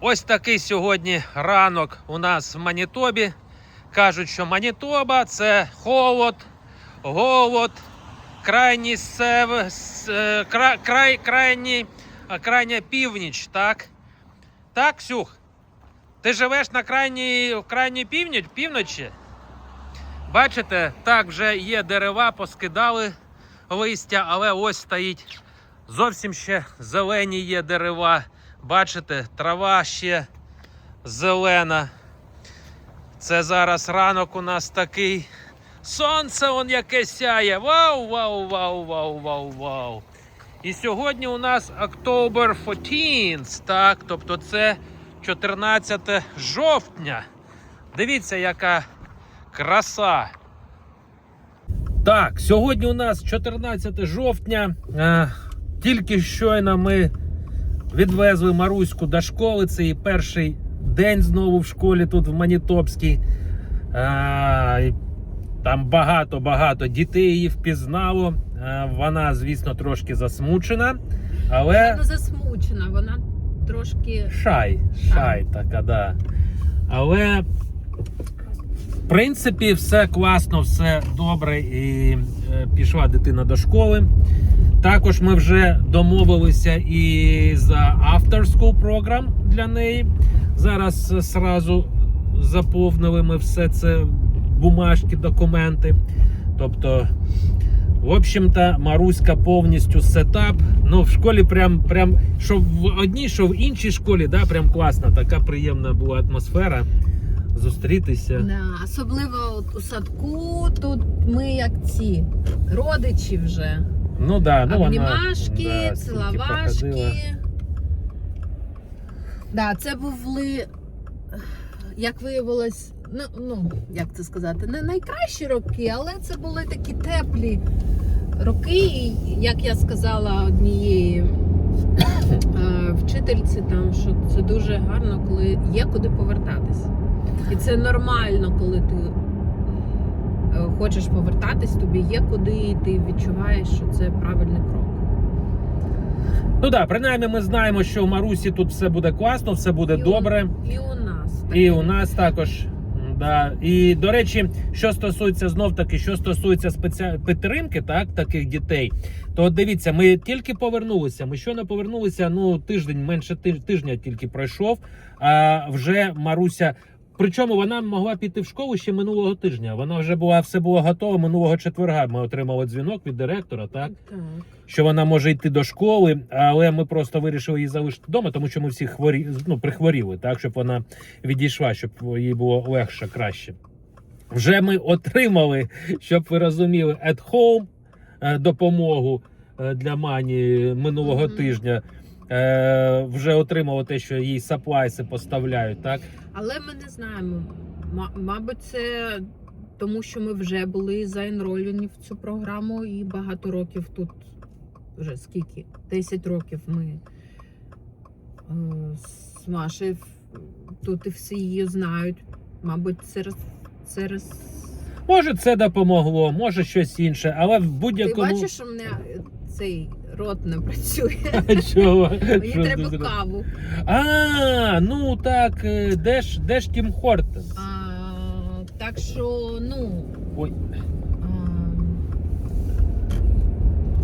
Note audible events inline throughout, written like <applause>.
Ось такий сьогодні ранок у нас в Манітобі. Кажуть, що Манітоба це холод, голод, крайній сев, е, край, крайній, крайня північ, так? Так, Ксюх? Ти живеш на крайній, крайній північ, півночі? Бачите, так вже є дерева, поскидали листя, але ось стоїть зовсім ще зелені є дерева. Бачите, трава ще зелена. Це зараз ранок у нас такий. Сонце он яке сяє. Вау, вау, вау, вау, вау, вау. І сьогодні у нас October 14, так, тобто це 14 жовтня. Дивіться, яка краса. Так, сьогодні у нас 14 жовтня. Е, тільки щойно ми відвезли Маруську до школи. Це її перший день знову в школі тут в Манітопській. Там багато-багато дітей її впізнало. Вона, звісно, трошки засмучена, але. Вона засмучена, вона трошки. Шай, шай така, да. Але, в принципі, все класно, все добре, і е, пішла дитина до школи. Також ми вже домовилися і за school програм для неї. Зараз сразу заповнили ми все це бумажки, документи. Тобто, в общем-то, Маруська повністю сетап. Ну, в школі прям, прям, що в одній, що в іншій школі, да, прям класна, така приємна була атмосфера. Зустрітися. Да, особливо от у садку, тут ми як ці родичі вже. Ну да, ну вона Обнімашки, да, скільки Да, це були, як виявилось, ну, ну, як це сказати, не найкращі роки, але це були такі теплі роки. І, як я сказала однієї е, вчительці, там, що це дуже гарно, коли є куди повертатись. І це нормально, коли ти хочеш повертатись, тобі є куди, і ти відчуваєш, що це правильний крок. Ну да, принаймні ми знаємо, що в Марусі тут все буде класно, все буде І у- добре. І у нас. так. І у нас також. Да. І до речі, що стосується знов таки, що стосується спеці... підтримки, так, таких дітей, то дивіться, ми тільки повернулися. Ми щойно повернулися. Ну, тиждень, менше тиж- тижня тільки пройшов. А вже Маруся. Причому вона могла піти в школу ще минулого тижня. Вона вже була все було готово минулого четверга. Ми отримали дзвінок від директора, так Так. що вона може йти до школи, але ми просто вирішили її залишити вдома, тому що ми всі хворі, ну, прихворіли, так, щоб вона відійшла, щоб їй було легше, краще. Вже ми отримали, щоб ви розуміли, at home е, допомогу е, для мані минулого Мгм. тижня. Е, Вже отримали те, що їй саплайси поставляють, так? Але ми не знаємо. Ма- Мабуть, це тому, що ми вже були заенролені в цю програму і багато років тут. Вже скільки? 10 років ми е, з Машею тут і всі її знають. Мабуть, через, через... Може, це допомогло, може щось інше, але в будь-якому Ти бачиш, в мене цей рот не працює. <laughs> Чого? Мені Що треба ти каву. А, ну так, е, де ж, де ж Тім Хортенс? А, так що, ну. Ой. а,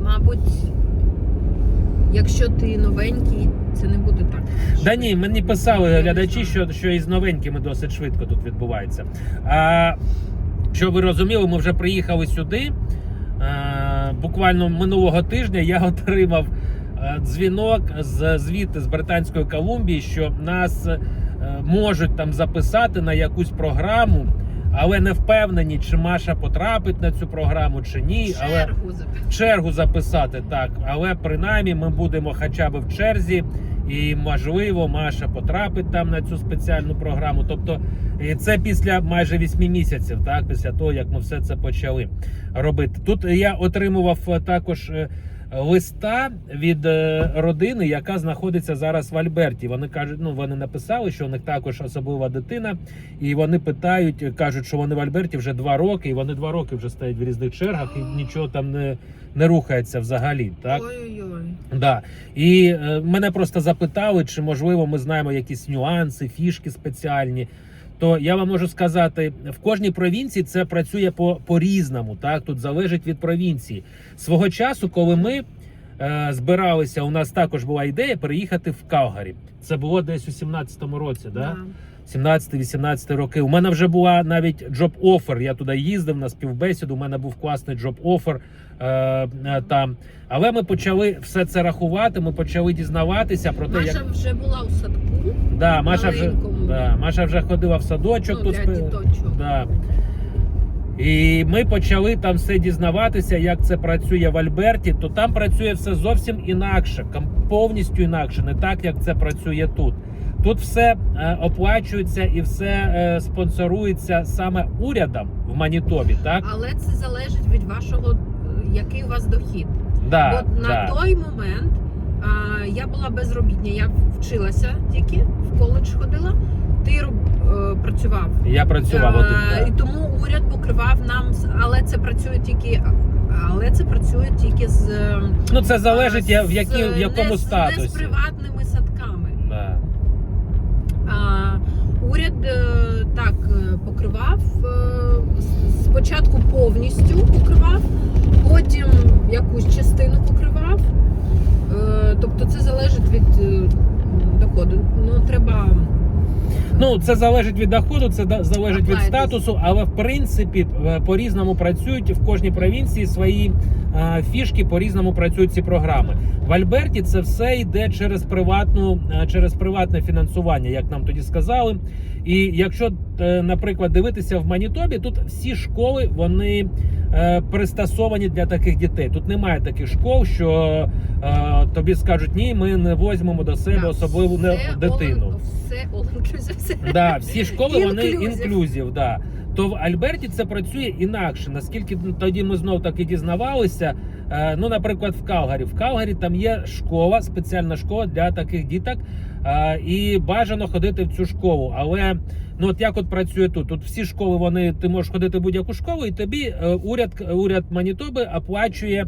мабуть, якщо ти новенький, це не буде так. Да ні, мені писали Я не глядачі, знаю. що, що із новенькими досить швидко тут відбувається. А, щоб ви розуміли, ми вже приїхали сюди. Буквально минулого тижня я <laughs> отримав е, дзвінок з звідти з Британської Колумбії, що нас е, можуть там записати на якусь програму, але не впевнені, чи Маша потрапить на цю програму, чи ні. Але Чергу чергу записати так, але принаймні ми будемо хоча б в черзі, і можливо, Маша потрапить там на цю спеціальну програму. Тобто, і це після майже 8 місяців, так, після того як ми все це почали робити. Тут я отримував е, також. Листа від е, родини, яка знаходиться зараз в Альберті. Вони кажуть, ну вони написали, що у них також особлива дитина, і вони питають, кажуть, що вони в Альберті вже два роки, і вони два роки вже стоять в різних чергах, і нічого там не, не рухається взагалі. Так Ой-ой-ой. Да. І е, мене просто запитали, чи можливо ми знаємо якісь нюанси, фішки спеціальні. То я вам можу сказати, в кожній провінції це працює по, по-різному. Так тут залежить від провінції. Свого часу, коли ми е, збиралися, у нас також була ідея переїхати в Калгарі. Це було десь у 17-му році, да? 17-18 роки. У мене вже була навіть джоб офер. Я туди їздив на співбесіду. У мене був класний джоб офер е, е, там. Але ми почали все це рахувати. Ми почали дізнаватися про те, Маша як вже була у садку. да, Маша вже. Да, Маша вже ходила в садочок. Ну, тут для діточок. Да. І ми почали там все дізнаватися, як це працює в Альберті. То там працює все зовсім інакше, повністю інакше, не так як це працює тут. Тут все е, оплачується і все е, спонсорується саме урядом в Манітобі. Так Але це залежить від вашого, е, який у вас дохід. да, От на да. той момент я була безробітня, я вчилася тільки в коледж ходила. Ти роб- е, працював. я працював Е, один. І тому уряд покривав нам, але це працює тільки. Але це працює тільки з Ну це залежить я- в, які, в якому не, статусі. не з приватними садками. Да. А, уряд е, так покривав спочатку повністю покривав, потім якусь частину покривав. Е, Тобто це залежить від е, доходу. Ну треба Ну, це залежить від доходу, це залежить від статусу, але в принципі е, по-різному працюють в кожній провінції свої фішки, по-різному працюють ці програми. В Альберті це все йде через приватну, е, через приватне фінансування, як нам тоді сказали. І якщо, е, наприклад, дивитися в Манітобі, тут всі школи вони е, пристосовані для таких дітей. Тут немає таких школ, що тобі скажуть, ні, ми не возьмемо до себе особливу дитину. all- Все all <laughs> все. Да, всі школи вони інклюзив. Да. То в Альберті це працює інакше. Наскільки тоді ми знов таки дізнавалися. Е, ну, наприклад, в Калгарі. В Калгарі там є школа, спеціальна школа для таких діток. Е, і бажано ходити в цю школу. Але ну от як от працює тут? Тут всі школи, вони ти можеш ходити в будь-яку школу, і тобі е, уряд уряд Манітоби оплачує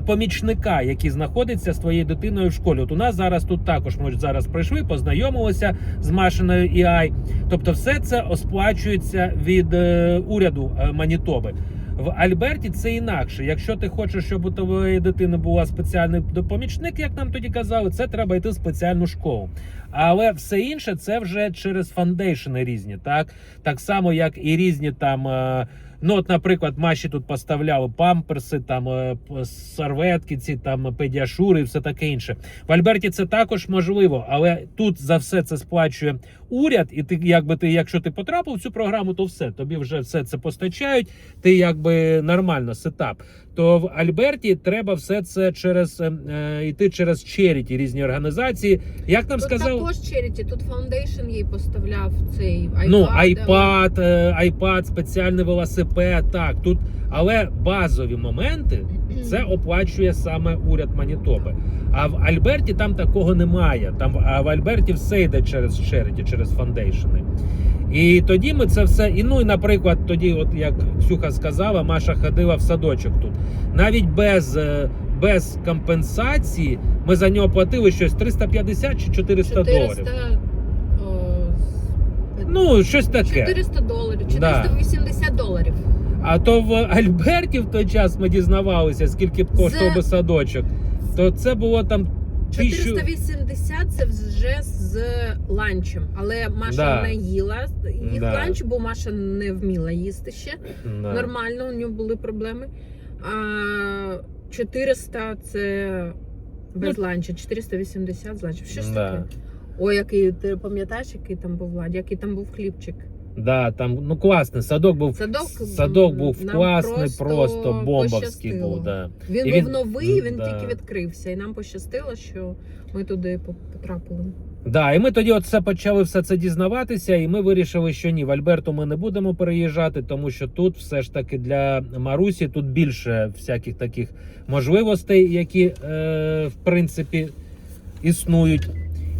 помічника, який знаходиться з твоєю дитиною в школі. От у нас зараз тут також ми зараз прийшли, познайомилися з Машиною EI. Тобто, все це сплачується від е, уряду е, Манітоби. В Альберті це інакше. Якщо ти хочеш, щоб у твоєї дитини була спеціальний допомічник, як нам тоді казали, це треба йти в спеціальну школу. Але все інше це вже через фондейшени різні, так так само, як і різні там. е, Ну, от, наприклад, Маші тут поставляли памперси, там е, серветки, ці там педіашури і все таке інше. В Альберті це також можливо, але тут за все це сплачує уряд, і ти, якби ти, якщо ти потрапив в цю програму, то все тобі вже все це постачають. Ти якби нормально сетап. То в Альберті треба все це через е, е, йти через черіті, різні організації. Як нам Тут сказав, також charity, тут фаундейшн їй поставляв цей iPad. ну але- iPad, е, iPad, спеціальний велосипед. Так тут, але базові моменти це оплачує саме уряд Манітоби. А в Альберті там такого немає. Там а в Альберті все йде через черіті, через фондейшени. І тоді ми це все. І ну, і, наприклад, тоді, от як Ксюха сказала, Маша ходила в садочок тут. Навіть без, е, без компенсації ми за нього платили щось 350 чи 400, 400, доларів. Ну, щось таке. 400 доларів, Да. 480 доларів. А то в Альберті в той час ми дізнавалися, скільки б коштував би садочок. То це було там тисячу. 480 це вже з ланчем, але Маша Да. не їла їх Да. ланч, бо Маша не вміла їсти ще. Да. Нормально, у нього були проблеми. А 400 це без ланча, 480 з ланчем. Що ж Ну, Да. таке? Ой, який ти пам'ятаєш, який там був Владі, який там був хлібчик. Да, там ну класний. Садок був Садок, садок був нам класний, просто просто, бомбовський пощастило. був. Да. Він І був новий, він да. тільки відкрився, і нам пощастило, що ми туди потрапили. Да, і ми тоді от все почали все це дізнаватися, і ми вирішили, що ні, в Альберту ми не будемо переїжджати, тому що тут все ж таки для Марусі тут більше всяких таких можливостей, які е, в принципі існують.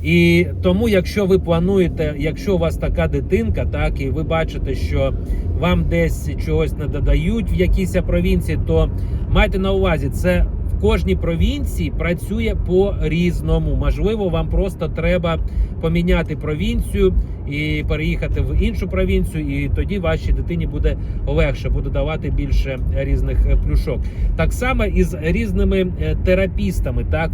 І тому, якщо ви плануєте, якщо у вас така дитинка, так і ви бачите, що вам десь чогось не додають в якійсь провінції, то майте на увазі, це в кожній провінції працює по різному. Можливо, вам просто треба поміняти провінцію і переїхати в іншу провінцію, і тоді вашій дитині буде легше, буде давати більше різних е, плюшок. Так само і з різними е, терапістами, так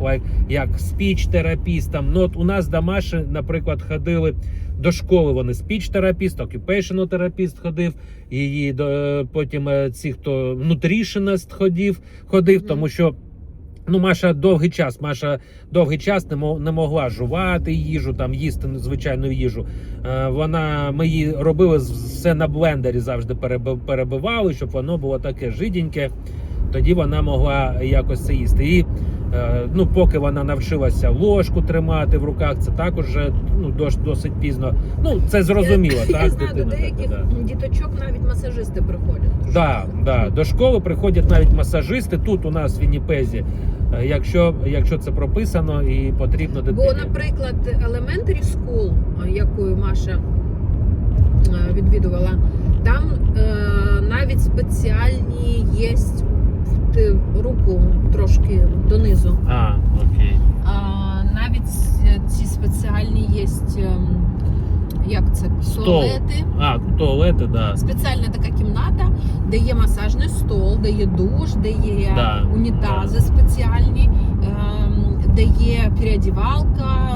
як спіч-терапістам. Ну от у нас домаші, наприклад, ходили. До школи вони спіч-терапіст, occupational терапіст ходив, і до е, потім ці, хто nutritionist ходив, ходив, тому що ну Маша довгий час. Маша довгий час не не могла жувати їжу, там їсти звичайну їжу. Е, Вона ми її робили все на блендері, завжди переби- перебивали, щоб воно було таке жиденьке. Тоді вона могла якось це їсти. І е, ну, поки вона навчилася ложку тримати в руках, це також вже, ну, досить пізно. Ну, це зрозуміло, Я так? знаю, до деяких да. діточок навіть масажисти приходять. Да, да. До школи приходять навіть масажисти. Тут у нас в Вінніпезі, якщо, якщо це прописано і потрібно дитині. Бо, наприклад, Elementary School, а, яку Маша е, відвідувала, там е, навіть спеціальні є ти руку трошки донизу. А, окей. А, навіть е, ці спеціальні є, як це, Стол. туалети. А, туалети, да. Спеціальна така кімната, де є масажний стол, де є душ, де є Да, унітази спеціальні, ем, де є переодівалка.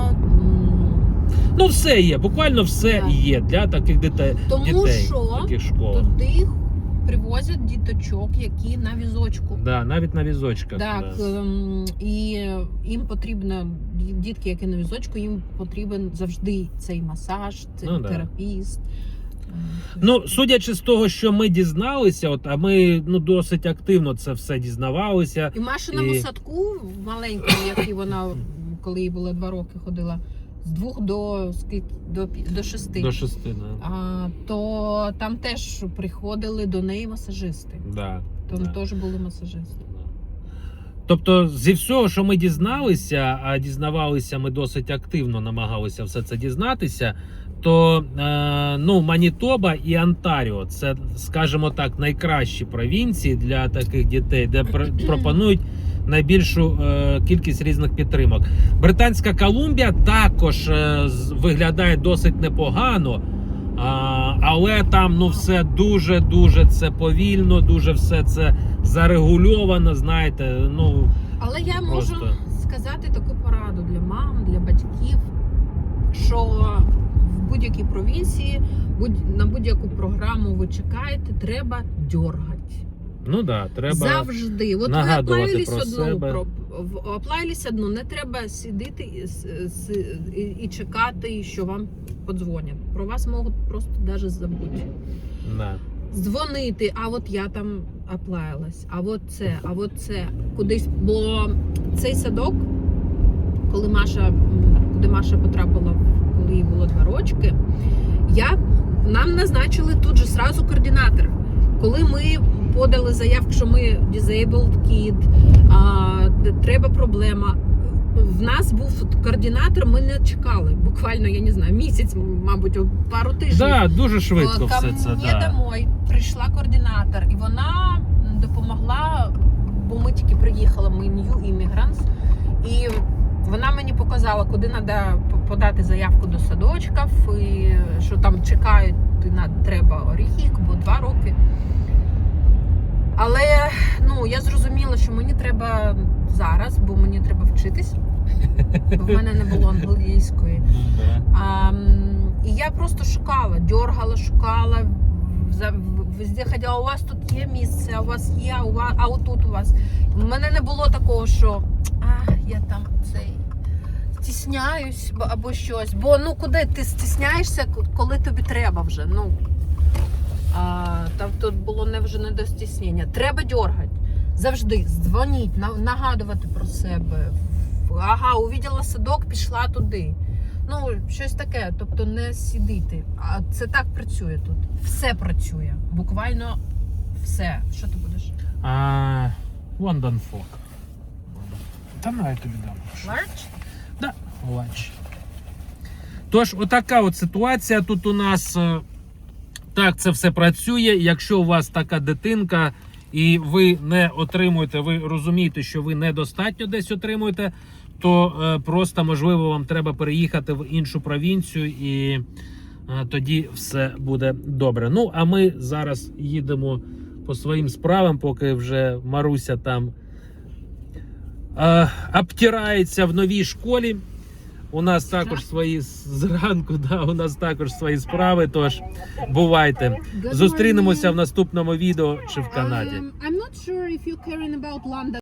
Ну, все є, буквально все Так. є для таких дітей. Тому дітей, що таких школ. туди привозять діточок, які на візочку. Да, навіть на візочках. Так, да. ем, і їм потрібно, дітки, які на візочку, їм потрібен завжди цей масаж, цей Ну, терапіст. Ем, Ну, судячи з того, що ми дізналися, от, а ми ну, досить активно це все дізнавалися. І в Машиному І- садку, маленькому, який вона, коли їй було два роки, ходила з двох до скільки до, до шести. До шести, да. А, то там теж приходили до неї масажисти. Да, Там да. теж були масажисти. Тобто, зі всього, що ми дізналися, а дізнавалися, ми досить активно намагалися все це дізнатися. То е, ну, Манітоба і Онтаріо це, скажімо так, найкращі провінції для таких дітей, де пр- пропонують найбільшу е, кількість різних підтримок. Британська Колумбія також е, виглядає досить непогано. А, але там ну все дуже дуже це повільно, дуже все це зарегульовано. Знаєте, ну Але я можу Просто. сказати таку пораду для мам, для батьків, що в будь-якій провінції, будь- на будь-яку програму ви чекаєте, треба дьоргати. Ну да, треба Завжди. От ви оплавились про одну, себе. про, оплавились одну, не треба сидіти і, і, і чекати, що вам подзвонять. Про вас можуть просто навіть забути. да. Дзвонити, а от я там оплавилась, а от це, а от це кудись. Бо цей садок, коли Маша, куди Маша потрапила, коли їй було два рочки, я, нам назначили тут же сразу координатора. Коли ми подали заявку, що ми disabled kid, а, треба проблема. В нас був координатор, ми не чекали. Буквально, я не знаю, місяць, мабуть, пару тижнів. Да, дуже швидко Ко все це. мені Да. домой прийшла координатор, і вона допомогла, бо ми тільки приїхали, ми New Immigrants, і вона мені показала, куди треба подати заявку до садочків, і що там чекають, треба рік, бо два роки. Але ну, я зрозуміла, що мені треба зараз, бо мені треба вчитись. Бо в мене не було англійської. Ну. А, і я просто шукала, дергала, шукала. Везде ходила, у вас тут є місце, а у вас є, а, у вас, а отут у вас. У мене не було такого, що а, я там цей стісняюсь або щось. Бо ну куди ти стісняєшся, коли тобі треба вже. Ну, а, там тут було не вже не до стіснення. Треба дергати. Завжди дзвоніть, на- нагадувати про себе. Ага, увиділа садок, пішла туди. Ну, щось таке, тобто не сидіти. А це так працює тут. Все працює. Буквально все. Що ти будеш? А, Лондон Фок. Та на я тобі дам. Ларч? Да, лач. Тож, отака от ситуація тут у нас. Так, це все працює. Якщо у вас така дитинка і ви не отримуєте, ви розумієте, що ви недостатньо десь отримуєте, то е, просто можливо вам треба переїхати в іншу провінцію і е, тоді все буде добре. Ну, а ми зараз їдемо по своїм справам, поки вже Маруся там е, обтирається в новій школі. У нас також свої зранку, да, у нас також свої справи. Тож бувайте. Зустрінемося в наступному відео чи в Канаді. Um, I'm not sure if you're caring about London.